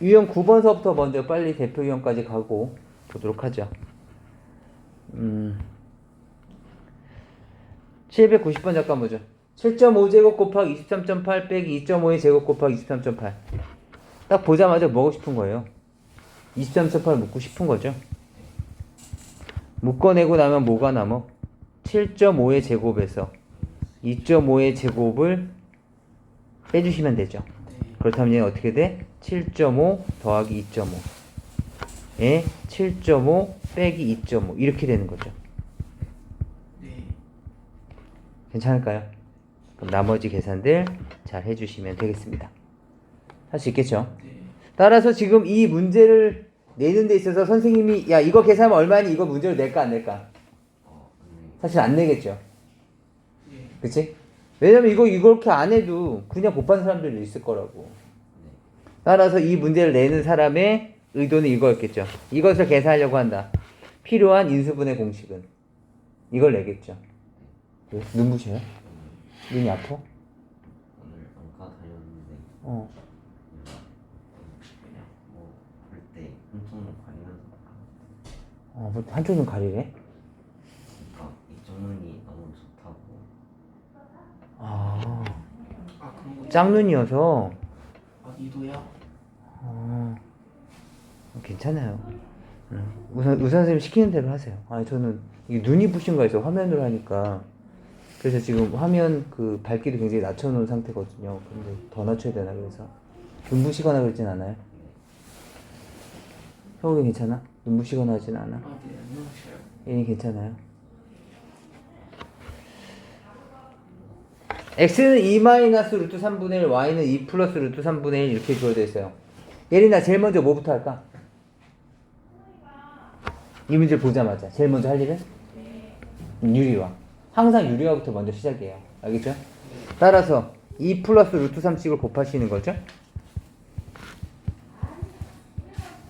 유형 9번서부터 먼저 빨리 대표 유형까지 가고 보도록 하죠. 음. 790번 잠깐 보죠. 7.5제곱 곱하기 23.8 빼기 2.5의 제곱 곱하기 23.8. 딱 보자마자 뭐고 싶은 거예요. 23.8 묻고 싶은 거죠. 묶어내고 나면 뭐가 남어? 7.5의 제곱에서 2.5의 제곱을 빼주시면 되죠. 그렇다면 얘는 어떻게 돼? 7.5 더하기 2.5에 7.5 빼기 2.5 이렇게 되는 거죠. 네. 괜찮을까요? 그럼 나머지 계산들 잘 해주시면 되겠습니다. 할 수 있겠죠? 네. 따라서 지금 이 문제를 내는 데 있어서 선생님이 야 이거 계산하면 얼마니 이거 문제를 낼까 안 낼까? 사실 안 내겠죠. 네. 그치? 왜냐면 이거 이렇게 안 해도 그냥 곱하는 사람들도 있을 거라고. 따라서 이 문제를 내는 사람의 의도는 이거였겠죠. 이것을 계산하려고 한다. 필요한 인수분해 공식은 이걸 내겠죠. 왜? 눈부셔요? 눈이 아파? 오늘 안과 다녔는데 어. 그냥 뭐볼때 한쪽으로 가리면서 어, 뭐 한쪽 눈 가리래? 그러니까 이쪽 눈이 너무 좋다고 아, 아 그런 거. 짝눈이어서 아 이도야. 어, 괜찮아요. 응. 우선 의사 선생님 시키는 대로 하세요. 아니 저는 이게 눈이 부신 거에서 화면으로 하니까 그래서 지금 화면 그 밝기를 굉장히 낮춰놓은 상태거든요. 근데 더 낮춰야 되나 그래서 눈 부시거나 그러진 않아요. 형은 괜찮아? 눈 부시거나 하진 않아. 아 네. 얘는 괜찮아요. x는 2 마이너스 루트 3분의 1, y는 2 플러스 루트 3분의 1 이렇게 주어져 있어요. 예린아 제일 먼저 뭐부터 할까? 이 문제를 보자마자 제일 먼저 할 일은 유리화. 항상 유리화부터 먼저 시작해요. 알겠죠? 따라서 2 플러스 루트 3씩을 곱하시는 거죠?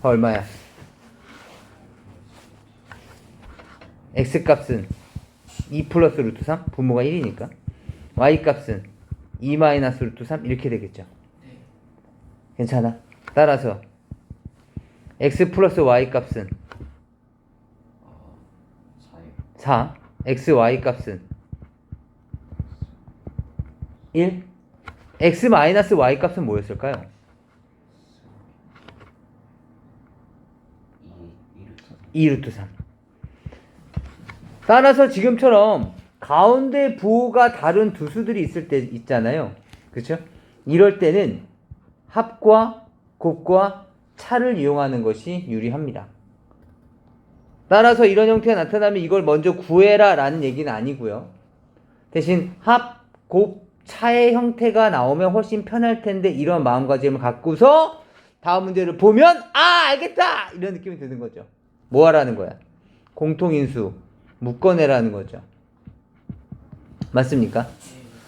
얼마야? x 값은 2 플러스 루트 3 분모가 1이니까 y 값은 2 마이너스 루트 3 이렇게 되겠죠 네. 괜찮아 따라서 x 플러스 y 값은 어, 4일 4 x y 값은 1 x y 값은 뭐였을까요? 2 1 2 루트 3 따라서 지금처럼 가운데 부호가 다른 두 수들이 있을 때 있잖아요. 그렇죠? 이럴 때는 합과 곱과 차를 이용하는 것이 유리합니다. 따라서 이런 형태가 나타나면 이걸 먼저 구해라 라는 얘기는 아니고요. 대신 합, 곱, 차의 형태가 나오면 훨씬 편할 텐데 이런 마음가짐을 갖고서 다음 문제를 보면 아 알겠다 이런 느낌이 드는 거죠. 뭐 하라는 거야? 공통인수 묶어내라는 거죠. 맞습니까?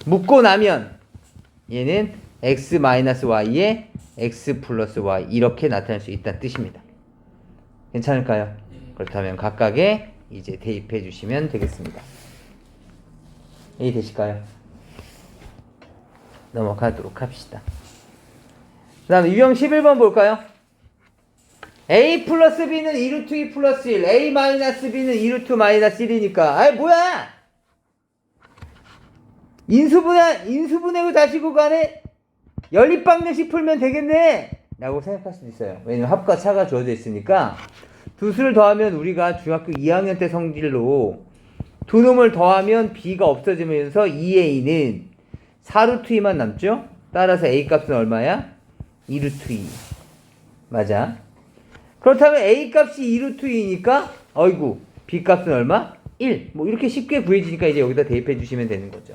묶고 나면 얘는 x-y에 x 플러스 y 이렇게 나타날 수 있다는 뜻입니다. 괜찮을까요? 네. 그렇다면 각각에 이제 대입해 주시면 되겠습니다. A 되실까요? 넘어가도록 합시다. 그 다음에 유형 11번 볼까요? A 플러스 B는 2루트 2 플러스 1, A 마이너스 B는 2루트 마이너스 1이니까, 아이, 뭐야! 인수분해, 인수분해고 다시고 간에 연립방정식 풀면 되겠네! 라고 생각할 수도 있어요. 왜냐면 합과 차가 주어져 있으니까, 두 수를 더하면 우리가 중학교 2학년 때 성질로 두 놈을 더하면 B가 없어지면서 2A는 4루트 2만 남죠? 따라서 A 값은 얼마야? 2루트 2. 맞아. 그렇다면 A 값이 2루트 2니까 어이구 B 값은 얼마? 1. 뭐 이렇게 쉽게 구해지니까 이제 여기다 대입해 주시면 되는 거죠.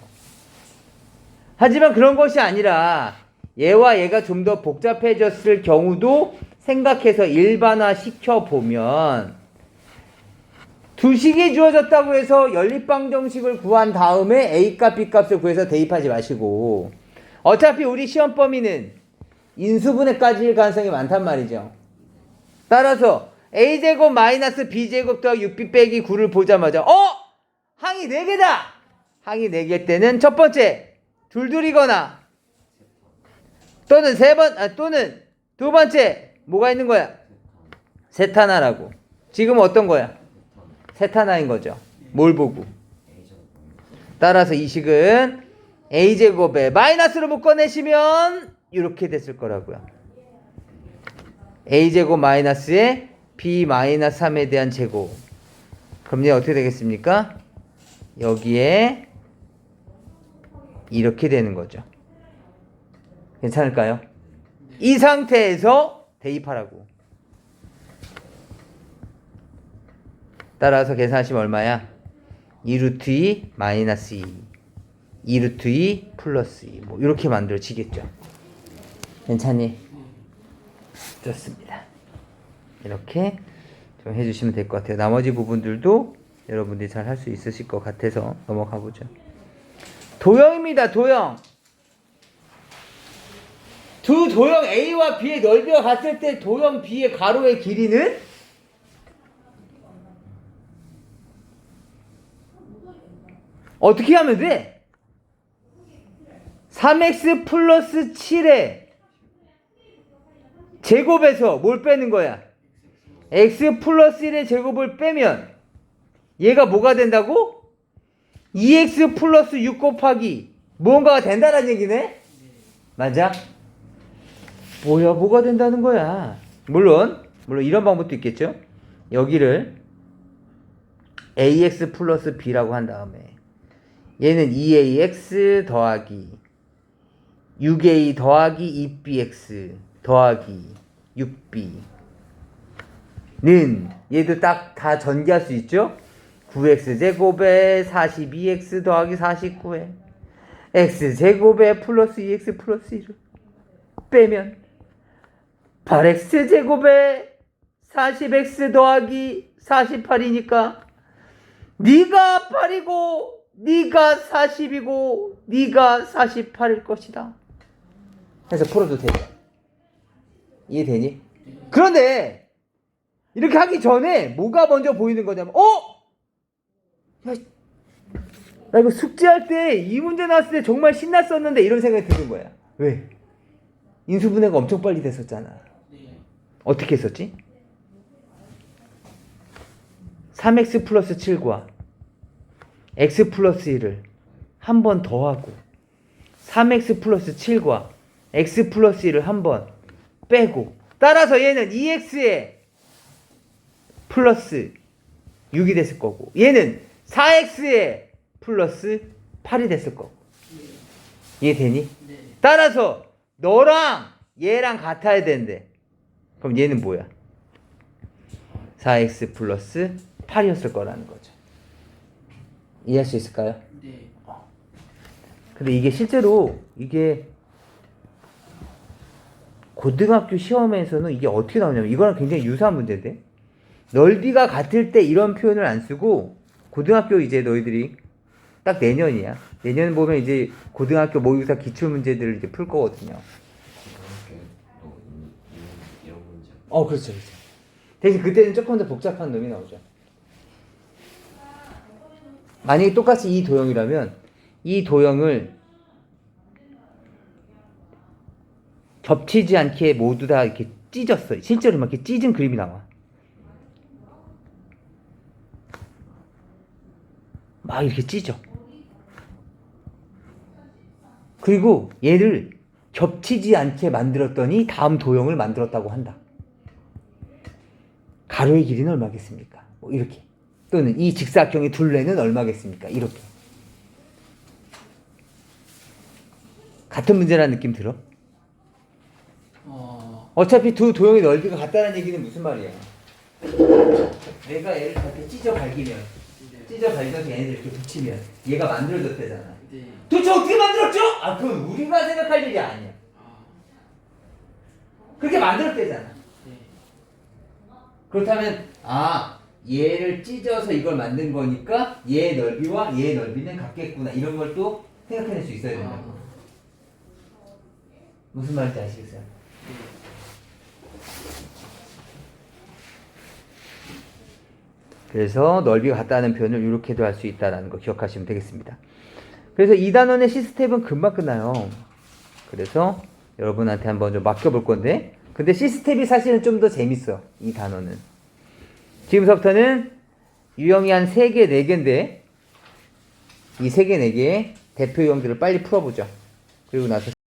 하지만 그런 것이 아니라 얘와 얘가 좀 더 복잡해졌을 경우도 생각해서 일반화 시켜보면 두 식이 주어졌다고 해서 연립방 정식을 구한 다음에 A값, B값을 구해서 대입하지 마시고 어차피 우리 시험 범위는 인수분해까지일 가능성이 많단 말이죠. 따라서 a제곱 마이너스 b제곱 더하기 6b 빼기 9를 보자마자 어? 항이 4개다! 항이 4개일 때는 첫 번째 둘둘이거나 또는 세 번, 아, 또는 두 번째 뭐가 있는 거야? 세타나라고. 지금 어떤 거야? 세타나인 거죠. 뭘 보고? 따라서 이 식은 a제곱에 마이너스로 묶어내시면 이렇게 됐을 거라고요. a제곱 마이너스에 b 마이너스 3에 대한 제곱. 그럼 이제 어떻게 되겠습니까? 여기에 이렇게 되는 거죠. 괜찮을까요? 이 상태에서 대입하라고. 따라서 계산하시면 얼마야? 2루트 2 마이너스 2 2루트 2 플러스 2 뭐 이렇게 만들어지겠죠. 괜찮니? 좋습니다. 이렇게 좀 해주시면 될 것 같아요. 나머지 부분들도 여러분들이 잘 할 수 있으실 것 같아서 넘어가 보죠. 도형입니다. 도형. 두 도형 A와 B의 넓이가 같을 때 도형 B의 가로의 길이는 어떻게 하면 돼? 3x 플러스 7의 제곱에서 뭘 빼는 거야? x 플러스 1의 제곱을 빼면 얘가 뭐가 된다고? 2x 플러스 6 곱하기 무언가가 된다는 얘기네? 맞아? 뭐야 뭐가 된다는 거야 물론 물론 이런 방법도 있겠죠 여기를 ax 플러스 b라고 한 다음에 얘는 2ax 더하기 6a 더하기 2bx 더하기 6b는 얘도 딱 다 전개할 수 있죠? 9x 제곱에 42x 더하기 49에 x 제곱에 플러스 2x 플러스 1을 빼면 8x 제곱에 40x 더하기 48이니까 네가 8이고 네가 40이고 네가 48일 것이다. 해서 풀어도 돼. 이해되니? 그런데 이렇게 하기 전에 뭐가 먼저 보이는 거냐면 어? 야, 나 이거 숙제할 때 이 문제 나왔을 때 정말 신났었는데 이런 생각이 드는 거야. 왜? 인수분해가 엄청 빨리 됐었잖아. 네. 어떻게 했었지? 3x 플러스 7과 x 플러스 1을 한 번 더하고 3x 플러스 7과 x 플러스 1을 한 번 빼고 따라서 얘는 2x에 플러스 6이 됐을 거고 얘는 4x에 플러스 8이 됐을 거고 이해되니? 네. 따라서 너랑 얘랑 같아야 되는데 그럼 얘는 뭐야? 4x 플러스 8이었을 거라는 거죠. 이해할 수 있을까요? 네. 근데 이게 실제로 이게 고등학교 시험에서는 이게 어떻게 나오냐면 이거랑 굉장히 유사한 문제인데 넓이가 같을 때 이런 표현을 안 쓰고 고등학교 이제 너희들이 딱 내년이야. 내년 보면 이제 고등학교 모의고사 기출 문제들을 이제 풀 거거든요. 어, 그렇죠, 그렇죠. 대신 그때는 조금 더 복잡한 놈이 나오죠. 만약에 똑같이 이 도형이라면 이 도형을 겹치지 않게 모두 다 이렇게 찢었어요. 실제로 막 이렇게 찢은 그림이 나와. 막 이렇게 찢어. 그리고 얘를 겹치지 않게 만들었더니 다음 도형을 만들었다고 한다. 가로의 길이는 얼마겠습니까? 뭐 이렇게. 또는 이 직사각형의 둘레는 얼마겠습니까? 이렇게. 같은 문제라는 느낌 들어? 어. 어차피 두 도형의 넓이가 같다는 얘기는 무슨 말이야? 내가 얘를 이렇게 찢어 갈기면, 네. 찢어 갈겨서 얘네들 이렇게 붙이면 얘가 만들어졌대잖아. 네. 도대체 어떻게 만들었죠? 아, 그건 우리가 생각할 일이 아니야. 아. 그렇게 만들었대잖아. 네. 그렇다면 아 얘를 찢어서 이걸 만든 거니까 얘 넓이와 얘 넓이는 같겠구나 이런 걸 또 생각해낼 수 있어야 된다고 아. 무슨 말인지 아시겠어요? 네. 그래서 넓이가 같다는 표현을 이렇게도 할 수 있다는 거 기억하시면 되겠습니다. 그래서 2단원의 시스템은 금방 끝나요. 그래서 여러분한테 한번 좀 맡겨볼 건데 근데 시스템이 사실은 좀 더 재밌어. 이 단어는. 지금서부터는 유형이 한 3개, 4개인데 이 3개, 4개의 대표 유형들을 빨리 풀어보죠. 그리고 나서